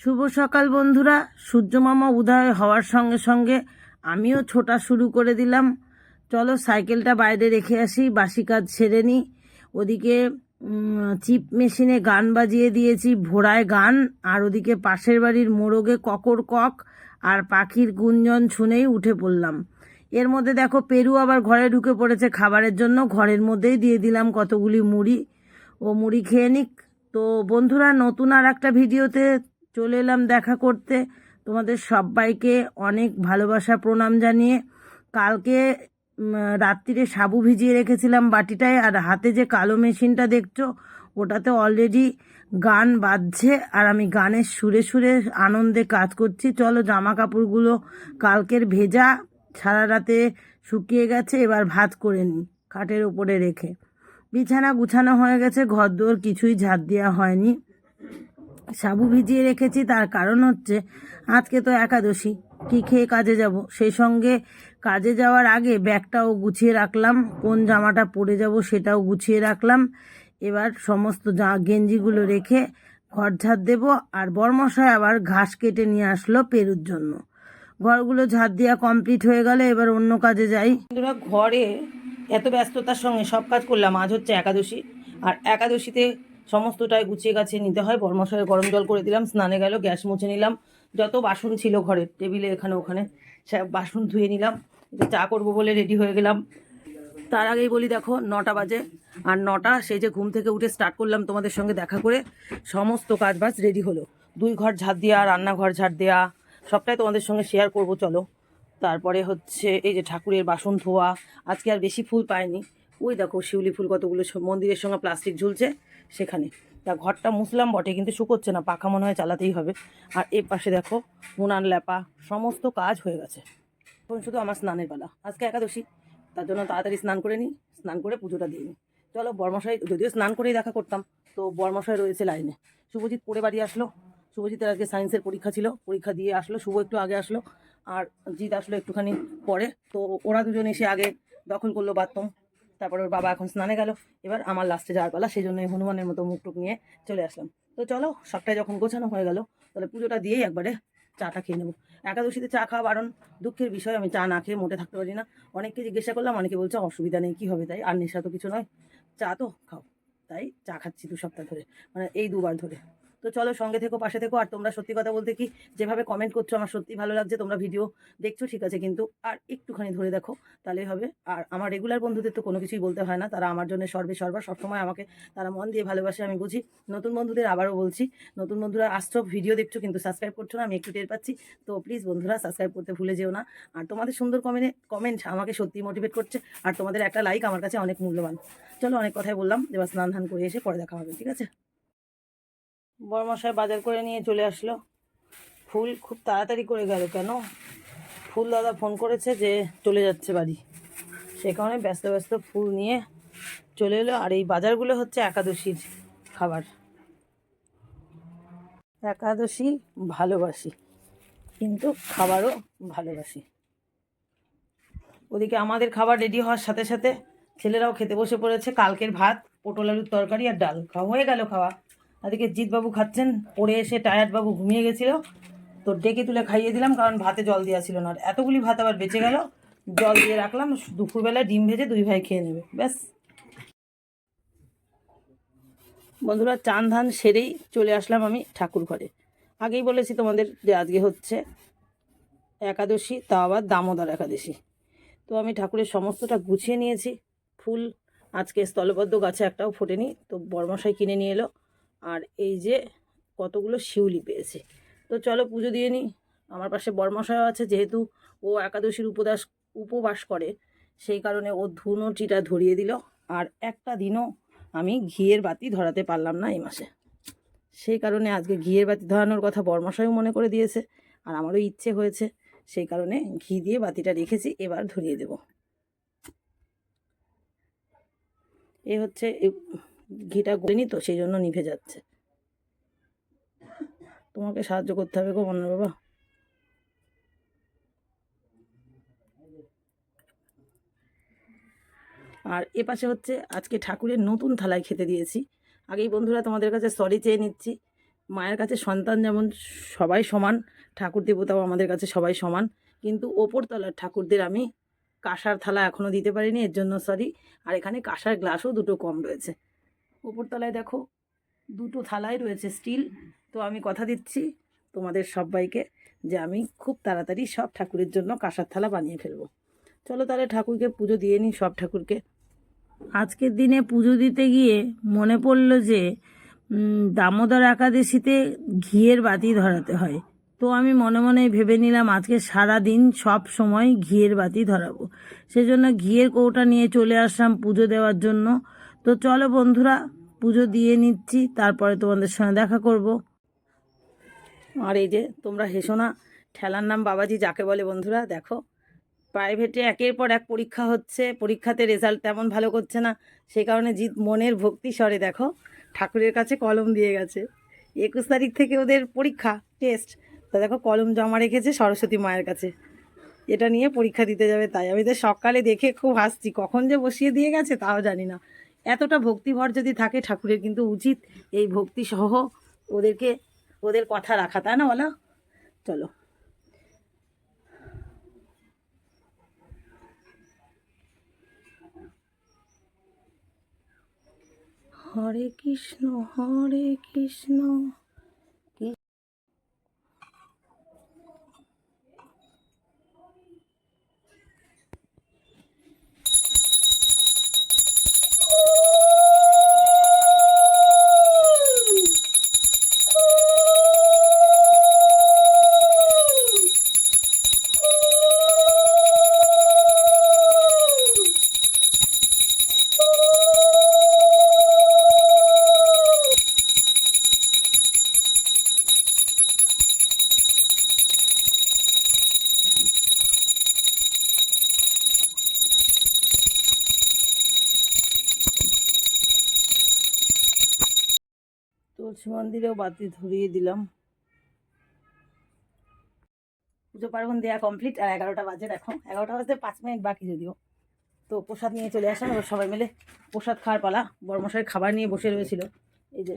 শুভ সকাল বন্ধুরা। সূর্যমামা উদয় হওয়ার সঙ্গে সঙ্গে আমিও ছোটা শুরু করে দিলাম। চলো সাইকেলটা বাইরে রেখে আসি, বাসি কাজ সেরে নিই ওদিকে চিপ মেশিনে গান বাজিয়ে দিয়েছি, ভোড়ায় গান। আর ওদিকে পাশের বাড়ির মোরগে ককর কক আর পাখির গুঞ্জন শুনেই উঠে পড়লাম। এর মধ্যে দেখো, পেরু আবার ঘরে ঢুকে পড়েছে খাবারের জন্য। ঘরের মধ্যেই দিয়ে দিলাম কতগুলি মুড়ি। ও মুড়ি খেয়ে নিক। তো বন্ধুরা, নতুন আর একটা ভিডিওতে চলে এলাম দেখা করতে। তোমাদের সবাইকে অনেক ভালোবাসা, প্রণাম জানিয়ে। কালকে রাত্রিরে সাবু ভিজিয়ে রেখেছিলাম বাটিটায় আর হাতে যে কালো মেশিনটা দেখছ, ওটাতে অলরেডি গান বাজছে আর আমি গানের সুরে সুরে আনন্দে কাজ করছি। চলো জামা কাপড়গুলো কালকের ভেজা, সারা রাতে শুকিয়ে গেছে, এবার ভাত করে নিই খাটের উপরে রেখে। বিছানা গুছানো হয়ে গেছে ঘর দোর কিছুই ঝাড় দেওয়া হয়নি। সাবু ভিজিয়ে রেখেছি, তার কারণ হচ্ছে আজকে তো একাদশী, কি খেয়ে কাজে যাব? সেই সঙ্গে কাজে যাওয়ার আগে ব্যাগটাও গুছিয়ে রাখলাম, কোন জামাটা পরে যাব সেটাও গুছিয়ে রাখলাম। এবার সমস্ত জা গেঞ্জিগুলো রেখে ঘর ঝাড় দেবো, আর বরমশাই আবার ঘাস কেটে নিয়ে আসলো পেরুর জন্য। ঘরগুলো ঝাড় দেওয়া কমপ্লিট হয়ে গেলে এবার অন্য কাজে যাই। ঘরে এত ব্যস্ততার সঙ্গে সব কাজ করলাম, আজ হচ্ছে একাদশী, আর একাদশীতে সমস্তটাই গুছিয়ে গাছিয়ে নিতে হয়। বরমশায় গরম জল করে দিলাম, স্নানে গেল, গ্যাস মুছে নিলাম। যত বাসন ছিল ঘরের, টেবিলে, এখানে, ওখানে সব বাসন ধুয়ে নিলাম। চা করব বলে রেডি হয়ে গেলাম। তার আগেই বলি, দেখো, নটা বাজে। আর নটা সেই যে ঘুম থেকে উঠে স্টার্ট করলাম তোমাদের সঙ্গে দেখা করে, সমস্ত কাজ বাজ রেডি হলো। দুই ঘর ঝাড় দেওয়া রান্নাঘর ঝাড় দেওয়া সবটাই তোমাদের সঙ্গে শেয়ার করব, চলো। তারপরে হচ্ছে, এই যে ঠাকুরের বাসন ধোয়া, আজকে আর বেশি ফুল পায়নি ওই দেখো, শিউলি ফুল কতগুলো স- মন্দিরের সঙ্গে প্লাস্টিক ঝুলছে। সেখানে। তা ঘরটা মুসলাম বটে, কিন্তু শুকোচ্ছে না, পাখা মনে হয় চালাতেই হবে। আর এর পাশে দেখো উনান ল্যাপা, সমস্ত কাজ হয়ে গেছে। এখন শুধু আমার স্নানের বেলা আজকে একাদশী, তার জন্য তাড়াতাড়ি স্নান করে নিই, স্নান করে পুজোটা দিয়ে নিই। চলো বর্মশাই, যদিও স্নান করেই দেখা করতাম, তো বর্মশাই রয়েছে লাইনে। শুভজিৎ পড়ে বাড়ি আসলো। শুভজিতের আজকে সায়েন্সের পরীক্ষা ছিল, পরীক্ষা দিয়ে আসলো, শুভ একটু আগে আসলো, আর জিৎ আসলো একটুখানি পরে। তো ওরা দুজন এসে আগে দখল করল বাথরুম। তারপরে ওর বাবা এখন স্নানে গেল। এবার আমার লাস্টে যাওয়ার পালা সেই জন্যই হনুমানের মতো মুখ টুক নিয়ে চলে আসলাম। তো চলো, সবটাই যখন গোছানো হয়ে গেল, তাহলে পুজোটা দিয়েই একবারে চাটা খেয়ে নেব। একাদশীতে চা খাওয়া বারণ, দুঃখের বিষয়, আমি চা না খেয়ে মোটে থাকতে পারি না। অনেককে জিজ্ঞাসা করলাম, অনেকে বলছে অসুবিধা নেই, কী হবে তাই? আর নেশা তো কিছু নয়। চা তো খাও, তাই চা খাচ্ছি দু সপ্তাহ ধরে মানে এই দুবার ধরে। তো চলো সঙ্গে থেকো, পাশে থেকো। আর তোমরা সত্যি কথা বলতে কি, যেভাবে কমেন্ট করছ, আমার সত্যি ভালো লাগছে। তোমরা ভিডিও দেখছ, ঠিক আছে। কিন্তু আর একটুখানি ধরে দেখো, তাহলেই হবে। আর আমার রেগুলার বন্ধুদের তো কোনো কিছুই বলতে হয় না। তারা আমার জন্য সর্বে সর্বা, সবসময় আমাকে, তারা মন দিয়ে ভালোবাসে, আমি বুঝি। নতুন বন্ধুদের আবারও বলছি, নতুন বন্ধুরা আসছো ভিডিও দেখছ, কিন্তু সাবস্ক্রাইব করছ না, আমি একটু টের পাচ্ছি। তো প্লিজ বন্ধুরা সাবস্ক্রাইব করতে ভুলে যেও না। আর তোমাদের সুন্দর কমেন্টে কমেন্ট আমাকে সত্যি মোটিভেট করছে। আর তোমাদের একটা লাইক আমার কাছে অনেক মূল্যবান। চলো অনেক কথাই বললাম, এবার স্নান ধান করে এসে পরে দেখা হবে, ঠিক আছে? বড়মশাই বাজার করে নিয়ে চলে আসলো। ফুল খুব তাড়াতাড়ি করে গেল কেন? ফুল দাদা ফোন করেছে যে চলে যাচ্ছে বাড়ি। সে কারণে ব্যস্ত ব্যস্ত ফুল নিয়ে চলে এলো। আর এই বাজারগুলো হচ্ছে একাদশীর খাবার। একাদশী ভালোবাসি, কিন্তু খাবারও ভালোবাসি। ওদিকে আমাদের খাবার রেডি হওয়ার সাথে সাথে ছেলেরাও খেতে বসে পড়েছে। কালকের ভাত, পটল আলুর তরকারি আর ডাল। খাওয়া হয়ে গেল খাওয়া। ওদিকে জিৎবাবু খাচ্ছেন, পড়ে এসে বাবু ঘুমিয়ে গেছিল। তো ডেকে তুলে খাইয়ে দিলাম, কারণ ভাতে জল দেওয়া ছিল না। আর এতগুলি ভাত আবার বেঁচে গেল, জল দিয়ে রাখলাম দুপুরবেলায় ডিম ভেজে দুই ভাই খেয়ে নেবে, ব্যাস। বন্ধুরা, চান ধান সেরেই চলে আসলাম আমি ঠাকুর ঘরে। আগেই বলেছি তোমাদের যে আজকে হচ্ছে একাদশী তা আবার দামোদর একাদশী। তো আমি ঠাকুরের সমস্তটা গুছিয়ে নিয়েছি, ফুল, আজকে স্থলবদ্ধ গাছে একটাও ফোটেনি, তো বরমশাই কিনে নিয়ে এলো। আর এই যে কতগুলো শিউলি পেয়েছে। তো চলো পুজো দিয়ে নিই আমার পাশে বরমশাইও আছে, যেহেতু ও একাদশীর উপদাস উপবাস করে, সেই কারণে ও ধুনোটিটা ধরিয়ে দিল। আর একটা দিনও আমি ঘিয়ের বাতি ধরাতে পারলাম না এই মাসে। সেই কারণে আজকে ঘিয়ের বাতি ধরানোর কথা বরমশাইও মনে করে দিয়েছে, আর আমারও ইচ্ছে হয়েছে, সেই কারণে ঘি দিয়ে বাতিটা রেখেছি, এবার ধরিয়ে দেব। এ হচ্ছে ঘিটা গড়েনি তো, সেই জন্য নিভে যাচ্ছে। তোমাকে সাহায্য করতে হবে গো মন্না বাবা। আর এ পাশে হচ্ছে আজকে ঠাকুরের নতুন থালায় খেতে দিয়েছি। আগেই বন্ধুরা তোমাদের কাছে সরি চেয়ে নিচ্ছি। মায়ের কাছে সন্তান যেমন সবাই সমান, ঠাকুর দেবতাও আমাদের কাছে সবাই সমান। কিন্তু ওপরতলার ঠাকুরদের আমি কাঁসার থালা এখনও দিতে পারিনি, এর জন্য সরি আর এখানে কাঁসার গ্লাসও দুটো কম রয়েছে। ওপরতলায় দেখো দুটো থালাই রয়েছে স্টিল। তো আমি কথা দিচ্ছি তোমাদের সবাইকে যে আমি খুব তাড়াতাড়ি সব ঠাকুরের জন্য কাঁসার থালা বানিয়ে ফেলব। চলো তাহলে ঠাকুরকে পুজো দিয়ে নিই সব ঠাকুরকে। আজকের দিনে পুজো দিতে গিয়ে মনে পড়ল যে দামোদর একাদশীতে ঘিয়ের বাতি ধরাতে হয়। তো আমি মনে মনে ভেবে নিলাম আজকে সারা দিন সব সময় ঘিয়ের বাতি ধরাবো। সেজন্য ঘিয়ের কৌটা নিয়ে চলে আসলাম পুজো দেওয়ার জন্য। তো চলো বন্ধুরা, পুজো দিয়ে নিচ্ছি, তারপরে তোমাদের সঙ্গে দেখা করব। আর এই যে তোমরা হেসো না, ঠেলার নাম বাবাজি যাকে বলে বন্ধুরা, দেখো। প্রাইভেটে একের পর এক পরীক্ষা হচ্ছে, পরীক্ষাতে রেজাল্ট তেমন ভালো করছে না সেই কারণে জিৎ মনের ভক্তি স্বরে, দেখো, ঠাকুরের কাছে কলম দিয়ে গেছে। একুশ তারিখ থেকে ওদের পরীক্ষা টেস্ট তা দেখো, কলম জমা রেখেছে সরস্বতী মায়ের কাছে। এটা নিয়ে পরীক্ষা দিতে যাবে, তাই। আমি তো সকালে দেখে খুব হাসছি, কখন যে বসিয়ে দিয়ে গেছে, তাও জানি না। এতটা ভক্তিভর যদি থাকে ঠাকুরের, কিন্তু উচিত এই ভক্তি সহ ওদেরকে, ওদের কথা রাখা, তাই না বলো? চলো। হরে কৃষ্ণ হরে কৃষ্ণ। তুলসী মন্দিরেও বাতি ধরিয়ে দিলাম। পুজো পার্বণ দেওয়া কমপ্লিট আর এগারোটা বাজে দেখো। এগারোটা বাজতে পাঁচ মিনিট বাকি যদিও। তো প্রসাদ নিয়ে চলে আসলাম, এবার সবাই মিলে প্রসাদ খাওয়ার পালা। বর্মশাই খাবার নিয়ে বসে রয়েছিল। এই যে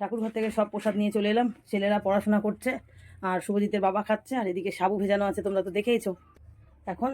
ঠাকুর ঘর থেকে সব প্রসাদ নিয়ে চলে এলাম। ছেলেরা পড়াশোনা করছে, আর শুভজিতের বাবা খাচ্ছে, আর এদিকে সাবু ভেজানো আছে, তোমরা তো দেখেইছো। এখন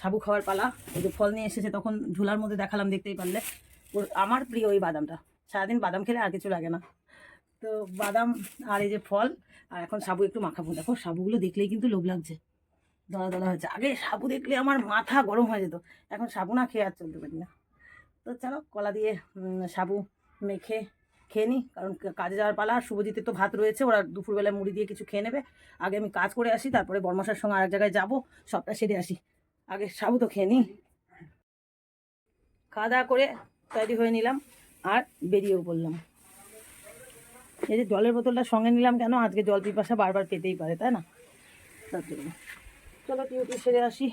সাবু খাওয়ার পালা। এই যে ফল নিয়ে এসেছে, তখন ঝোলার মধ্যে দেখালাম, দেখতেই পারলে। আমার প্রিয় ওই বাদামটা। সারাদিন বাদাম খেলে আর কিছু লাগে না। তো বাদাম আর এই যে ফল, আর এখন সাবু একটু মাখাবো। দেখো, সাবুগুলো দেখলেই কিন্তু লোভ লাগছে। দলা দলা হয়েছে। আগে সাবু দেখলে আমার মাথা গরম হয়ে যেত। এখন সাবু না খেয়ে আর চলতে পারি না। তো চলো, কলা দিয়ে সাবু মেখে খেয়ে নিই কারণ কাজে যাওয়ার পালা। আর শুভজিতের তো ভাত রয়েছে। ওরা দুপুরবেলায় মুড়ি দিয়ে কিছু খেয়ে নেবে। আগে আমি কাজ করে আসি, তারপরে বর্মশার সঙ্গে আরেক জায়গায় যাব। সবটা সেরে আসি। আগে সাবু তো খেয়ে নিই খাওয়া দাওয়া করে তৈরি হয়ে নিলাম। আর বেরিয়েও পড়লাম। এই যে জলের বোতলটা সঙ্গে নিলাম কেন? আজকে জল পিপাসা বারবার পেতেই পারে তাই না? তার জন্য। চলো ডিউটি সেরে আসি।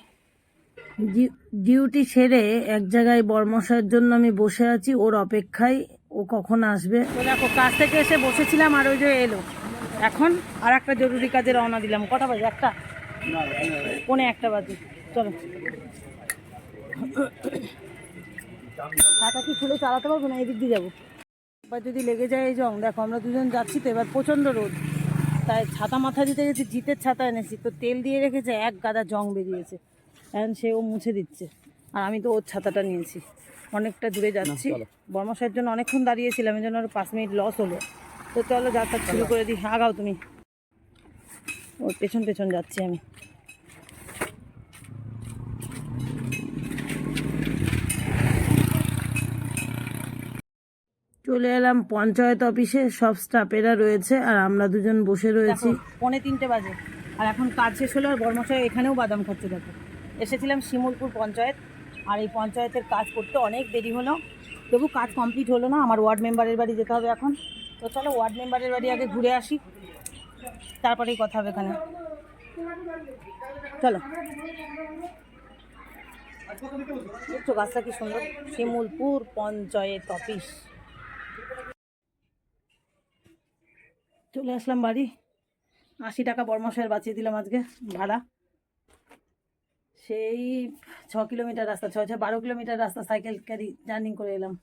ডিউটি সেরে এক জায়গায় বর্মশাইয়ের জন্য আমি বসে আছি ওর অপেক্ষায় ও কখন আসবে? দেখো কাজ থেকে এসে বসেছিলাম আর ওই যে এলো। এখন আর একটা জরুরি কাজে রওনা দিলাম। কটা বাজে? একটা? পৌনে একটা বাজে। চলো। ছাতা কি খুলে চালাতে পারব না? এদিক দিয়ে যাব। এবার যদি লেগে যায় এই জং দেখো আমরা দুজন যাচ্ছি তো এবার প্রচণ্ড রোদ। তাই ছাতা মাথা দিতে গেছি জিতের ছাতা এনেছি তো তেল দিয়ে রেখেছে এক গাদা জং বেরিয়েছে। এখন সে ও মুছে দিচ্ছে। আর আমি তো ওর ছাতাটা নিয়েছি। অনেকটা দূরে যাচ্ছি। বর্মশাইয়ের জন্য অনেকক্ষণ দাঁড়িয়েছিলাম এই জন্য আরও পাঁচ মিনিট লস হলো। তো চলো যাত্রা শুরু করে দিই। আগাও তুমি। ওর পেছন পেছন যাচ্ছি আমি। চলে এলাম পঞ্চায়েত অফিসে সব স্টাফেরা রয়েছে আর আমরা দুজন বসে রয়েছি। পৌনে তিনটে বাজে। আর এখন কাজ শেষ হলো আর বর্মশাই এখানেও বাদাম খাচ্ছে দেখো। এসেছিলাম শিমুলপুর পঞ্চায়েত আর এই পঞ্চায়েতের কাজ করতে অনেক দেরি হলো। তবু কাজ কমপ্লিট হলো না আমার ওয়ার্ড মেম্বারের বাড়ি যেতে হবে এখন। তো চলো ওয়ার্ড মেম্বারের বাড়ি আগে ঘুরে আসি। তারপরেই কথা হবে এখানে। চলো। দেখছ গাছটা কি সুন্দর? শিমুলপুর পঞ্চায়েত অফিস। চলে আসলাম বাড়ি। আশি টাকা বর্মশায়ের বাঁচিয়ে দিলাম আজকে ভাড়া। সেই ছ কিলোমিটার রাস্তা ছয় ছয় বারো কিলোমিটার রাস্তা সাইকেল ক্যারি জার্নিং করে এলাম।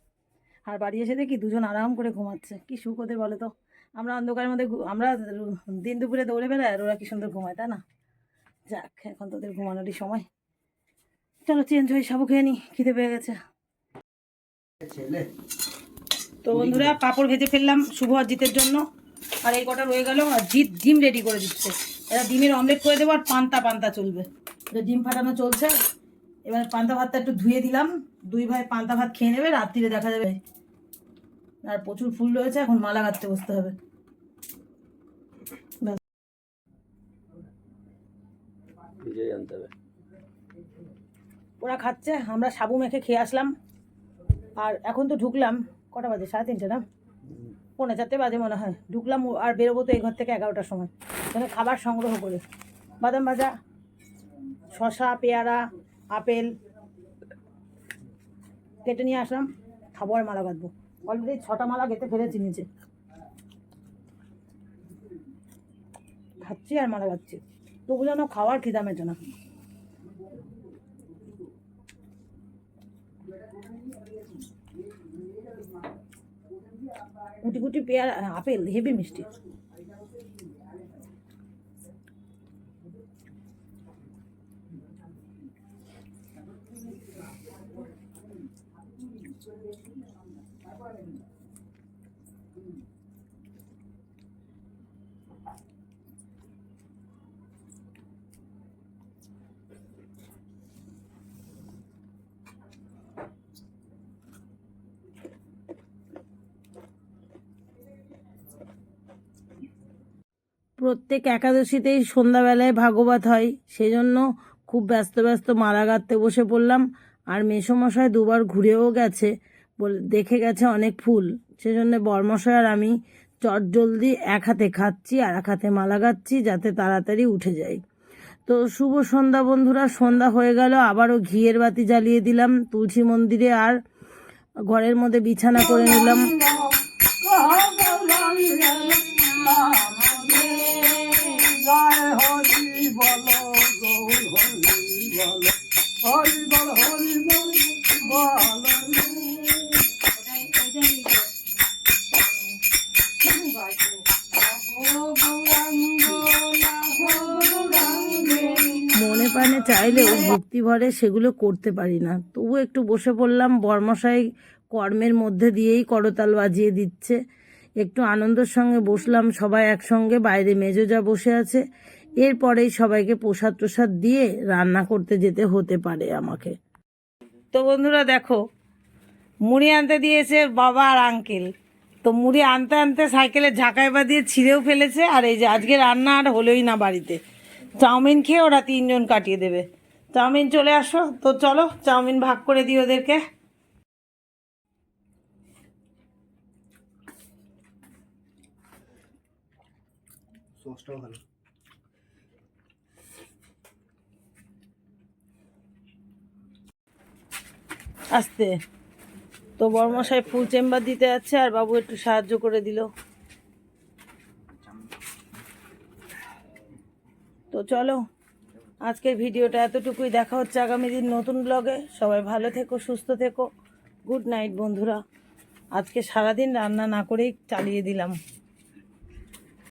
আর বাড়ি এসে দেখি দুজন আরাম করে ঘুমাচ্ছে। কি সুখ ওদের বলো তো? আমরা অন্ধকারের মধ্যে আমরা দিন দুপুরে দৌড়ে বেড়াই আর ওরা কি সুন্দর ঘুমায় তাই না? যাক এখন তোদের ঘুমানোরই সময়। চলো চেঞ্জ হয়ে সাবু খেয়ে নি খিদে পেয়ে গেছে। তো বন্ধুরা পাঁপড় ভেজে ফেললাম শুভ অজিতের জন্য। আর এই কটা রয়ে গেল আর জিত ডিম রেডি করে দিচ্ছে। এরা ডিমের অমলেট করে দেবো আর পান্তা পান্তা চলবে। এটা ডিম ফাটানো চলছে। এবার পান্তা ভাতটা একটু ধুয়ে দিলাম। দুই ভাই পান্তা ভাত খেয়ে নেবে রাত্রিরে দেখা যাবে। আর প্রচুর ফুল রয়েছে এখন মালা গাঁথতে বসতে হবে। ওরা খাচ্ছে আমরা সাবু মেখে খেয়ে আসলাম। আর এখন তো ঢুকলাম কটা বাজে? সাড়ে তিনটে না? পৌনে চারটে বাজে মনে হয়। ঢুকলাম আর বেরোবো তো এই ঘর থেকে এগারোটার সময়। এখানে খাবার সংগ্রহ করে। বাদাম ভাজা শশা পেয়ারা, আপেল, কেটে নিয়ে আসলাম, খাব আর মালা বাঁধবো অলরেডি ছটা মালা গেতে ফেলেছি নিচে। খাচ্ছি আর মালা বাঁধছি তবু যেন খাওয়ার খিদা মেটে না। কুটি কুটি পেয়ারা আপেল হেভি মিষ্টি। প্রত্যেক একাদশীতেই সন্ধ্যাবেলায় ভাগবত হয়। সেই জন্য খুব ব্যস্ত ব্যস্ত মালা গাঁথতে বসে পড়লাম। আর মেসোমশাই দুবার ঘুরেও গেছে। বলে, দেখে গেছে অনেক ফুল। সেজন্য বর্মশাই আর আমি চট জলদি এক হাতে খাচ্ছি, আর এক হাতে মালা গাচ্ছি যাতে তাড়াতাড়ি উঠে যাই। তো শুভ সন্ধ্যা বন্ধুরা, সন্ধ্যা হয়ে গেল। আবারও ঘিয়ের বাতি জ্বালিয়ে দিলাম। তুলসী মন্দিরে আর ঘরের মধ্যে বিছানা করে নিলাম। জয় হরি বল গৌর হরি বল। হরি বল হরি বল বল মনে প্রাণে চাইলেও ভক্তি ভরে সেগুলো করতে পারি না। তবু একটু বসে পড়লাম বর্মশাই কর্মের মধ্যে দিয়েই করতাল বাজিয়ে দিচ্ছে। একটু আনন্দের সঙ্গে বসলাম, সবাই একসঙ্গে, বাইরে মেজোজা বসে আছে। এরপরেই সবাইকে প্রসাদ প্রসাদ দিয়ে রান্না করতে যেতে হতে পারে আমাকে। তো বন্ধুরা দেখো, মুড়ি আনতে দিয়েছে বাবা আর আঙ্কেল তো মুড়ি আনতে আনতে সাইকেলের ঝাঁকায় বা দিয়ে ছিঁড়েও ফেলেছে, আর এই যে আজকে রান্না আর হলোই না বাড়িতে। চাউমিন খেয়ে ওরা তিনজন কাটিয়ে দেবে। চাউমিন চলে আসো, তো চলো, চাউমিন ভাগ করে দিই ওদেরকে। সসটাও ভালো আসতে। তো বর্মশাই ফুল চেম্বার দিতে যাচ্ছে আর বাবু একটু সাহায্য করে দিল। তো চলো, আজকের ভিডিওটা এতটুকুই। দেখা হচ্ছে আগামী দিন নতুন ব্লগে সবাই ভালো থেকো, সুস্থ থেকো। গুড নাইট বন্ধুরা। আজকে সারাদিন রান্না না করেই চালিয়ে দিলাম।